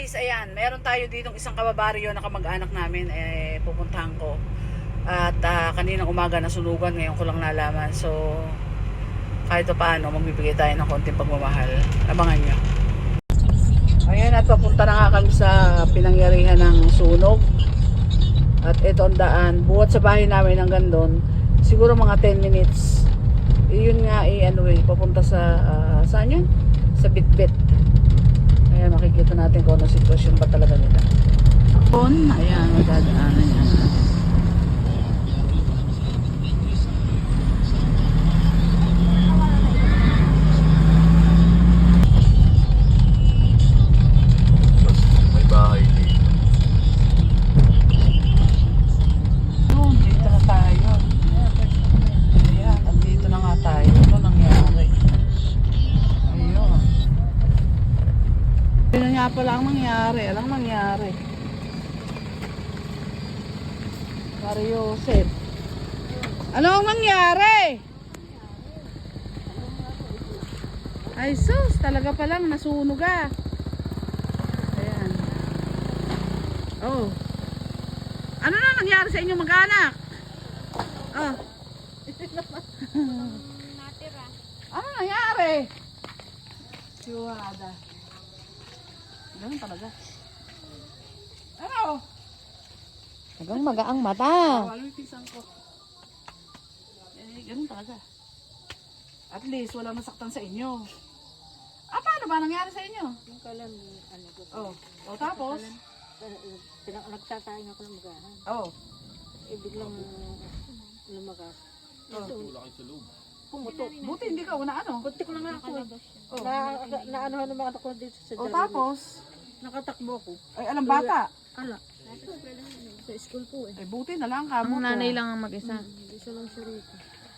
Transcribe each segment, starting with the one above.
guys, ayan, meron tayo ditong isang kababaryo na kamag-anak namin, eh, pupuntahan ko. At ah, kaninang umaga nasunugan, ngayon ko lang nalaman. So, kahit pa paano, magbibigay tayo ng konting pagmamahal. Abangan nyo. Ayan, at papunta na nga kami sa pinangyarihan ng sunog. At ito ang daan. Buhat sa bahay namin hanggang doon, siguro mga 10 minutes. Iyon nga, eh, ano eh, papunta sa, ah, saan yun? Sa Bitbit. Ayan, makikita natin kung ano sitwasyon ba talaga nila. On, ayan, magdadaanan yan. May bahay dito. Yun, dito na tayo. Ayan, andito na nga tayo. Ano nangyari? Ayun. Pala ang nangyari. Alang nangyari. Mario Joseph. Ano ang nangyari? Ay sus, talaga palang nasunog ah. Ayan. Oh. Ano na nangyari sa inyong mag-anak? Oh. ano nangyari? Siwada. Ganun talaga. Ano? Hanggang magaang mata. Walo yung pisang ko. Eh, ganun talaga. At least, wala masaktan sa inyo. Ah, paano ba nangyari sa inyo? Yung kalan, ano ko, Oh. O tapos? pinang nagsasaing ako ng magahan. Oh. Eh, biglang lumagas. Oh. Pumuto. Buti hindi ka una ano. Kunti ko na nga ako. eh. Oh. Na, na ano ng mga anak ko dito sa O Darwin. tapos? Nakatakbo ako. Ay, alam bata. Ala. Sa school po eh. Ay, buti na lang Ang kamo. nanay lang ang mag-isa. Isa lang siya rito.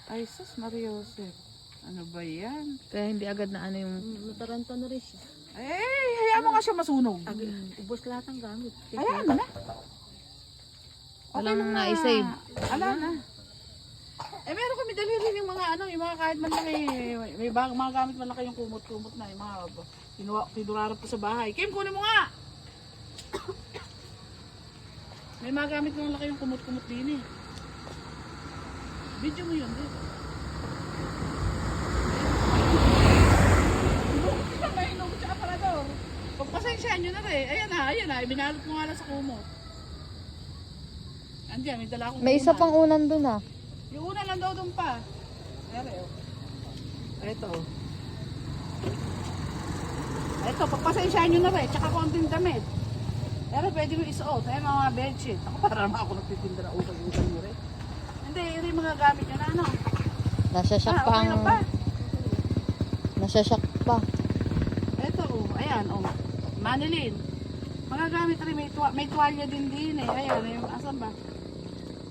Ay, sus, Maria Joseph. Ano ba yan? Kaya hindi agad na ano yung... Mm, Nataranta na rin siya. Eh, hayaan mo nga siya masunog. Ag ubos lahat ng gamit. Hayaan mo na. Walang lang na. na-save. Ala na. Eh, meron kami dali rin yung mga ano, yung mga kahit man lang eh, may bag, mga gamit man lang kayong kumot-kumot na, yung mga kinuha, tinurarap ko sa bahay. Kim, kunin mo nga! may mga gamit man lang kayong kumot-kumot din eh. Video mo yun, di. Aparador. Pagpasensyaan nyo na rin. Ayan na, ayan na. Binalot mo nga lang sa kumot. Andiyan, may dala akong May isa pang unan dun ah. Yung una doon pa. Oh. Ito. Ito, pagpasensyaan nyo na rin. Tsaka konting damit. Pero pwede mo isuot. Ayan mga bedsheet. Ako para naman ako nagtitinda na utang-utang nyo rin. Hindi, yun yung mga gamit nyo na ano. Nasa shock Ah, pa okay ang... ba? Nasa shock pa. Ito, oh. Ayan, oh. Manilin. Mga gamit rin. May, tuwa, may tuwalya din din eh. Ayan, yung, asan ba?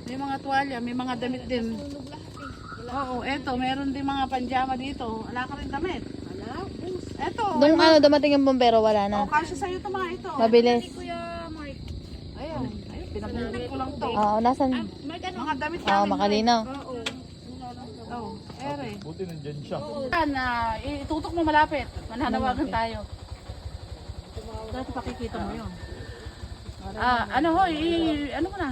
May mga tuwalya, may mga damit din. Oo, eto, meron din mga panjama dito. Wala ka rin damit. Ala, bus. Eto, Nung ano dumating yung bombero, wala na. oh, kasya sa'yo ito mga ito. Mabilis. Ayun, ayun, pinabunod ko lang to. Oo, nasan? Mga damit Oo, namin. makalinaw. Oo. Oh, ere. Buti nandyan siya. Yan, ah, itutok mo malapit. Mananawagan tayo. Dati pakikita mo yun. Ah, ano ho, ano mo na?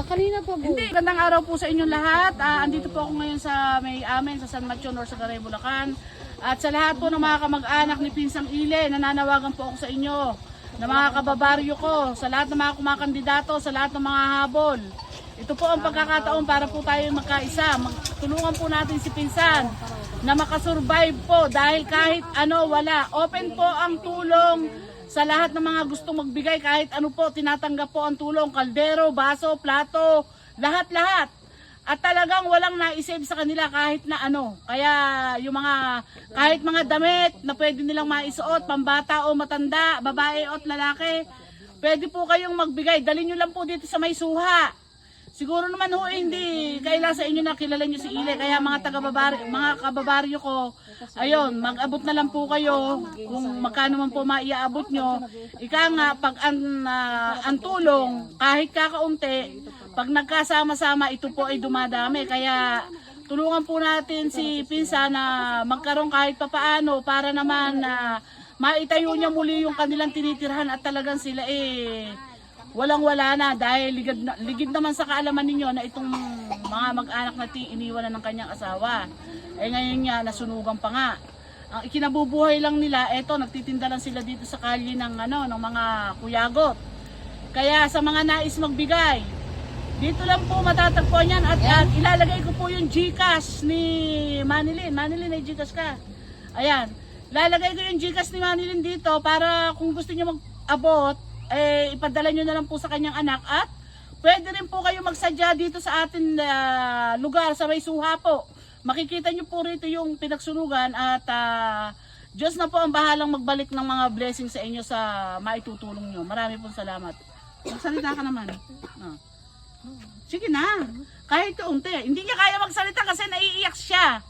Nakalina pa bu. Hindi, gandang araw po sa inyong lahat. Ah, andito po ako ngayon sa may amin sa San Mateo or sa Garay, Bulacan. At sa lahat po ng mga kamag-anak ni Pinsang Ile, nananawagan po ako sa inyo na mga kababaryo ko, sa lahat ng mga kumakandidato, sa lahat ng mga habol. Ito po ang pagkakataon para po tayo magkaisa. Magtulungan po natin si Pinsan na makasurvive po dahil kahit ano wala. Open po ang tulong sa lahat ng mga gustong magbigay kahit ano po tinatanggap po ang tulong kaldero, baso, plato, lahat-lahat. At talagang walang naisave sa kanila kahit na ano. Kaya yung mga kahit mga damit na pwede nilang maisuot, pambata o matanda, babae o lalaki, pwede po kayong magbigay. Dali nyo lang po dito sa may suha. Siguro naman ho eh, hindi. Kailan sa inyo na kilala nyo si Ile. Kaya mga taga mga kababaryo ko ayun mag-abot na lang po kayo. Kung magkano man po maiaabot nyo. Ika nga pag ang, ah, ang tulong kahit kakaunti pag nagkasama-sama ito po ay dumadami. Kaya tulungan po natin si Pinsa na magkaroon kahit papaano para naman na maitayo niya muli yung kanilang tinitirhan at talagang sila eh walang wala na dahil ligid, na, ligid naman sa kaalaman ninyo na itong mga mag-anak na ti iniwan na ng kanyang asawa. Eh ngayon nga nasunugan pa nga. Ang ikinabubuhay lang nila, eto nagtitinda lang sila dito sa kalye ng ano ng mga kuyagot. Kaya sa mga nais magbigay, dito lang po matatagpuan yan at, at ilalagay ko po yung Gcash ni Manilin. Manilin, ay Gcash ka. Ayan. Lalagay ko yung Gcash ni Manilin dito para kung gusto niyo mag-abot, eh, ipadala nyo na lang po sa kanyang anak at pwede rin po kayo magsadya dito sa atin ah, lugar sa may suha po. Makikita nyo po rito yung pinagsunugan at ah, Diyos na po ang bahalang magbalik ng mga blessings sa inyo sa maitutulong nyo. Marami pong salamat. Magsalita ka naman. Ah. Sige na. Kahit kaunti. Hindi niya kaya magsalita kasi naiiyak siya.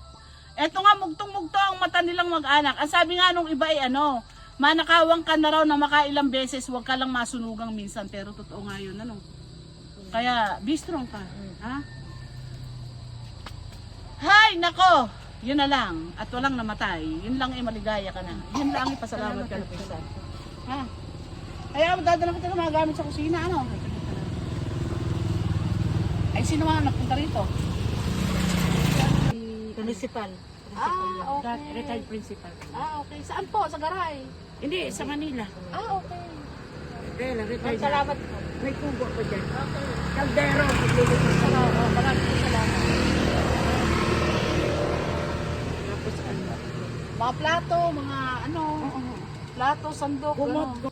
Eto nga, mugtong-mugto ang mata nilang mag-anak. Ang sabi nga nung iba ay ano, manakawang ka na raw na makailang beses, huwag ka lang masunugang minsan. Pero totoo nga yun, ano. Kaya, be strong ka. Ha? Hay, nako! Yun na lang. At walang namatay. Yun lang ay maligaya ka na. Yun lang ay pasalamat ka na pisa. Ha? Kaya dadala kita ng mga gamit sa kusina, ano? Ay, sino mga nagpunta rito? Municipal. Ah, okay. Retired principal. Ah, okay. Saan po? Sa Garay? Hindi, sa Manila. Ah, okay. Kaya retired Salamat po. May kubo ko dyan. Caldero. Salamat. Maraming po salamat. Tapos ano. Mga plato, mga ano, plato, sandok, Kumot. ano.